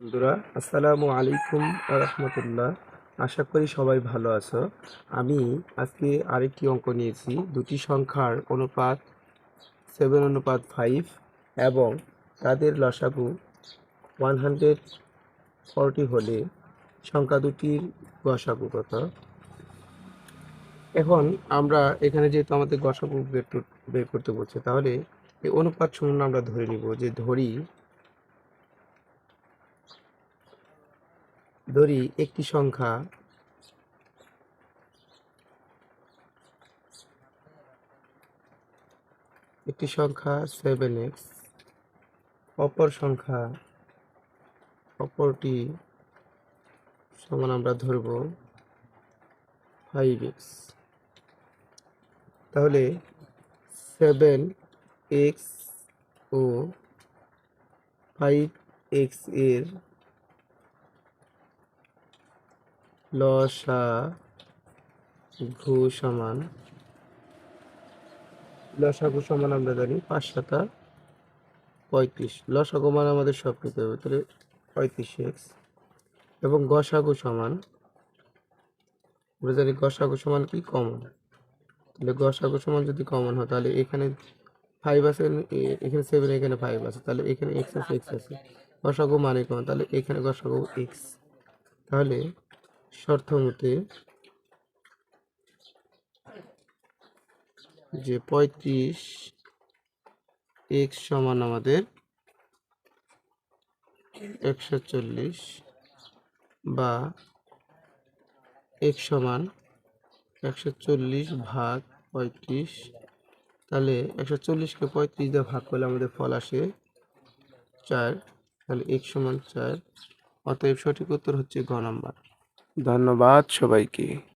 বন্ধুরা, আসসালামু আলাইকুম রহমতুল্লাহ। আশা করি সবাই ভালো আছো। আমি আজকে আরেকটি অঙ্ক নিয়েছি। দুটি সংখ্যার অনুপাত সেভেন অনুপাত ফাইভ এবং তাদের লসাগু ওয়ান হান্ড্রেড ফর্টি হলে সংখ্যা দুটির গসাগু কত? এখন আমরা এখানে যেহেতু আমাদের গসাগু বের বের করতে বলছে, তাহলে এই অনুপাত সমূহ আমরা ধরে নিব যে ধরি ধরি একটি সংখ্যা একটি সংখ্যা সেভেন এক্স অপর সংখ্যা অপরটি সমান আমরা ধরব ফাইভ এক্স তাহলে সেভেন এক্স ও ফাইভ এক্সের লসা ঘু সমান লসাগু সমান আমরা জানি পাঁচ সাতা পঁয়ত্রিশ। লসাগু মান আমাদের সব পেতে হবে, তাহলে পঁয়ত্রিশ এক্স। এবং গসাগু সমান, আমরা জানি গসাগু সমান কি কমন? তাহলে গসাগু সমান যদি কমন হয়, তাহলে এখানে ফাইভ আছে এখানে সেভেন এখানে ফাইভ আছে, তাহলে এখানে এক্স আছে এক্স আছে। গসাগু মানে কমন, তাহলে এখানে গসাগু এক্স। তাহলে শর্ত মতে যে পঁয়ত্রিশ এক্স সমান আমাদের একশো চল্লিশ বা এক্স সমান একশো চল্লিশ ভাগ পঁয়ত্রিশ, তাহলে একশো চল্লিশকে পঁয়ত্রিশ দিয়ে ভাগ করলে আমাদের ফল আসে চার, তাহলে এক্স সমান চার, অতএব সঠিক উত্তর হচ্ছে গ নাম্বার। ধন্যবাদ সবাইকে